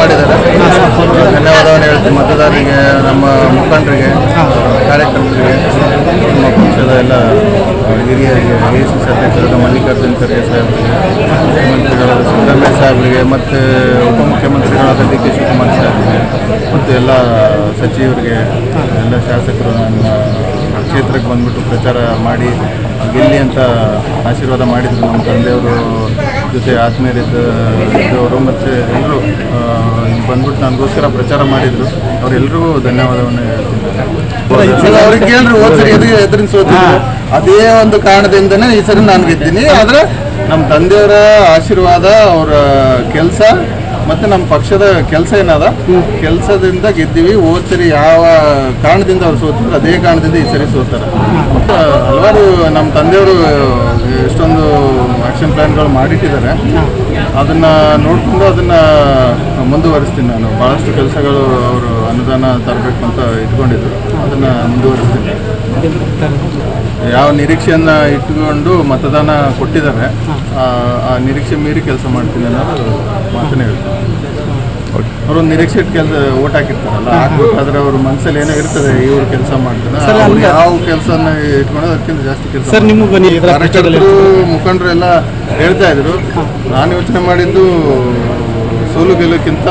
ಮಾಡಿದ್ದಾರೆ. ಧನ್ಯವಾದವನ್ನು ಹೇಳ್ತೀನಿ. ಮತದಾರರಿಗೆ, ನಮ್ಮ ಮುಖಂಡರಿಗೆ, ಕಾರ್ಯಕರ್ತರಿಗೆ, ನಮ್ಮ ಪಕ್ಷದ ಎಲ್ಲ ಹಿರಿಯರಿಗೆ, ಎ ಸಿ ಅಧ್ಯಕ್ಷರಾದ ಮಲ್ಲಿಕಾರ್ಜುನ್ ಖರ್ಗೆ ಸಾಹೇಬರಿಗೆ, ಮುಖ್ಯಮಂತ್ರಿಗಳಾದ ಸಿದ್ದರಾಮಯ್ಯ ಸಾಹೇಬರಿಗೆ, ಮತ್ತು ಉಪಮುಖ್ಯಮಂತ್ರಿಗಳಾದ ಡಿ ಕೆ ಶಿವಕುಮಾರ್ ಸಾಹೇಬರಿಗೆ, ಮತ್ತು ಎಲ್ಲ ಸಚಿವರಿಗೆ, ಎಲ್ಲ ಶಾಸಕರು ನಮ್ಮ ಕ್ಷೇತ್ರಕ್ಕೆ ಬಂದುಬಿಟ್ಟು ಪ್ರಚಾರ ಮಾಡಿ, ಗೆಲ್ಲಿ ಅಂತ ಆಶೀರ್ವಾದ ಮಾಡಿದರು ನಮ್ಮ ತಂದೆಯವರು. ಜೊತೆ ಆತ್ಮೀಯರಿದ್ದ ಇದ್ದವರು ಮತ್ತು ಎಲ್ಲರೂ ಬಂದ್ಬಿಟ್ಟು ನನಗೋಸ್ಕರ ಪ್ರಚಾರ ಮಾಡಿದರು. ಅವರೆಲ್ಲರಿಗೂ ಧನ್ಯವಾದವನ್ನು ಹೇಳ್ತೀನಿ. ಅದೇ ಒಂದು ಕಾರಣದಿಂದನೇ ಈ ಸರಿ ನಾನು ಗೆದ್ದೀನಿ. ಆದರೆ ನಮ್ಮ ತಂದೆಯವರ ಆಶೀರ್ವಾದ ಅವರ ಕೆಲಸ ಮತ್ತು ನಮ್ಮ ಪಕ್ಷದ ಕೆಲಸ ಏನದ? ಕೆಲಸದಿಂದ ಗೆದ್ದೀವಿ. ಓದ್ಸರಿ ಸರಿ ಯಾವ ಕಾರಣದಿಂದ ಅವ್ರು ಸೋತಿದ್ರು ಅದೇ ಕಾರಣದಿಂದ ಈ ಸರಿ ಸೋತಾರೆ. ಹಲವಾರು ನಮ್ಮ ತಂದೆಯವರು ಎಷ್ಟೊಂದು ಆಕ್ಷನ್ ಪ್ಲ್ಯಾನ್ಗಳು ಮಾಡಿಟ್ಟಿದ್ದಾರೆ. ಅದನ್ನ ನೋಡಿಕೊಂಡು ಅದನ್ನ ಮುಂದುವರಿಸ್ತೀನಿ ನಾನು. ಭಾಳಷ್ಟು ಕೆಲಸಗಳು ಅವರು ಅನುದಾನ ತರಬೇಕು ಅಂತ ಇಟ್ಕೊಂಡಿದ್ರು. ಅದನ್ನ ಮುಂದುವರಿಸ್ತೀನಿ. ಯಾವ ನಿರೀಕ್ಷೆಯನ್ನು ಇಟ್ಕೊಂಡು ಮತದಾನ ಕೊಟ್ಟಿದ್ದಾರೆ, ಆ ನಿರೀಕ್ಷೆ ಮೀರಿ ಕೆಲಸ ಮಾಡ್ತೀನಿ ಅನ್ನೋದು ಮಾತನೇ ಹೇಳ್ತೀನಿ. ಅವರೊಂದು ನಿರೀಕ್ಷೆ ಕೆಲಸ ಓಟ್ ಹಾಕಿರ್ತಾರಲ್ಲ ಹಾಕ್ಬೇಕಾದ್ರೆ ಅವ್ರ ಮನಸ್ಸಲ್ಲಿ ಏನೋ ಇರ್ತದೆ ಇವ್ರು ಕೆಲಸ ಮಾಡ್ತಾರೆ. ಅವ್ರು ಯಾವ ಕೆಲಸನ ಇಟ್ಕೊಂಡು ಅದಕ್ಕಿಂತ ಜಾಸ್ತಿ ಕೆಲಸ ಕಾರ್ಯಕರ್ತರು ಮುಖಂಡರು ಎಲ್ಲ ಹೇಳ್ತಾ ಇದ್ರು. ನಾನು ಯೋಚನೆ ಮಾಡಿದ್ದು ಸೋಲು ಗೆಲ್ಲೋಕ್ಕಿಂತ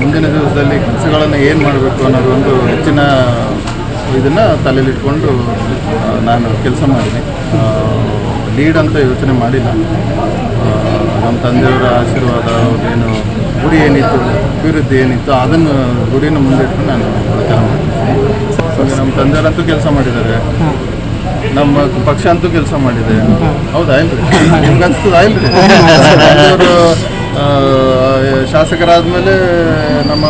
ಮುಂದಿನ ದಿವಸದಲ್ಲಿ ಕೆಲಸಗಳನ್ನು ಏನು ಮಾಡಬೇಕು ಅನ್ನೋದು ಒಂದು ಹೆಚ್ಚಿನ ಇದನ್ನು ತಲೆಯಲ್ಲಿಟ್ಕೊಂಡು ನಾನು ಕೆಲಸ ಮಾಡಿದೆ. ಲೀಡ್ ಅಂತ ಯೋಚನೆ ಮಾಡಿಲ್ಲ. ನಮ್ಮ ತಂದೆಯವರ ಆಶೀರ್ವಾದ ಏನು ಗುರಿ ಏನಿತ್ತು, ಅಭಿವೃದ್ಧಿ ಏನಿತ್ತು, ಅದನ್ನು ಗುರಿನ ಮುಂದಿಟ್ಟು ನಾನು ಪ್ರಚಾರ ಮಾಡ್ತೀನಿ ನಮ್ಮ ತಂದೆಯವರಂತೂ ಕೆಲಸ ಮಾಡಿದ್ದಾರೆ. ನಮ್ಮ ಪಕ್ಷ ಅಂತೂ ಕೆಲಸ ಮಾಡಿದೆ. ಹೌದಾ ಇಲ್ರಿ ನಿಮ್ಗೆ ಅನ್ಸ್ತದ ಇಲ್ರಿ ಅವರು ಶಾಸಕರಾದ್ಮೇಲೆ ನಮ್ಮ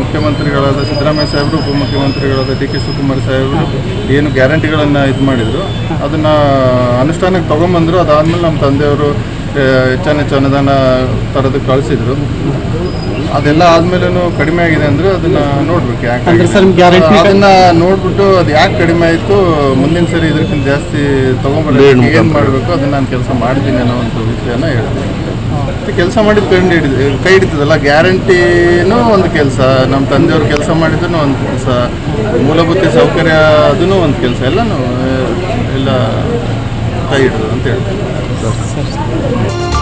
ಮುಖ್ಯಮಂತ್ರಿಗಳಾದ ಸಿದ್ದರಾಮಯ್ಯ ಸಾಹೇಬರು, ಉಪಮುಖ್ಯಮಂತ್ರಿಗಳಾದ ಡಿ ಕೆ ಶಿವಕುಮಾರ್ ಸಾಹೇಬರು ಏನು ಗ್ಯಾರಂಟಿಗಳನ್ನು ಇದು ಮಾಡಿದ್ರು. ಅದನ್ನು ಅನುಷ್ಠಾನಕ್ಕೆ ತೊಗೊಂಬಂದರು. ಅದಾದಮೇಲೆ ನಮ್ಮ ತಂದೆಯವರು ಆ, ಹೆಚ್ಚಾನ ಹೆಚ್ಚು ಅನುದಾನ ತರದು ಕಳಿಸಿದ್ರು. ಅದೆಲ್ಲ ಆದ್ಮೇಲೂ ಕಡಿಮೆ ಆಗಿದೆ ಅಂದ್ರೆ ಅದನ್ನ ನೋಡ್ಬೇಕು ಯಾಕೆ ಅದನ್ನ ನೋಡ್ಬಿಟ್ಟು ಅದು ಯಾಕೆ ಕಡಿಮೆ ಆಯಿತು ಮುಂದಿನ ಸರಿ ಇದಕ್ಕಿಂತ ಜಾಸ್ತಿ ತೊಗೊಂಬರೋದಕ್ಕೆ ಏನು ಮಾಡಬೇಕು ಅದನ್ನ ನಾನು ಕೆಲಸ ಮಾಡಿದ್ದೀನಿ ಅನ್ನೋ ಒಂದು ವಿಷಯನ ಹೇಳ್ತೀನಿ. ಮತ್ತೆ ಕೆಲಸ ಮಾಡಿದ್ದು ಕೈ ಹಿಡಿದು ಕೈ ಹಿಡಿತದಲ್ಲ ಗ್ಯಾರಂಟಿನೂ ಒಂದು ಕೆಲಸ. ನಮ್ಮ ತಂದೆಯವ್ರು ಕೆಲಸ ಮಾಡಿದ್ರು ಒಂದು ಕೆಲಸ. ಮೂಲಭೂತ ಸೌಕರ್ಯ ಅದೂ ಒಂದು ಕೆಲಸ. ಎಲ್ಲ ನಾವು ಎಲ್ಲ ಕೈ ಹಿಡಿದು ಅಂತ ಹೇಳ್ತೀನಿ. ಸರ್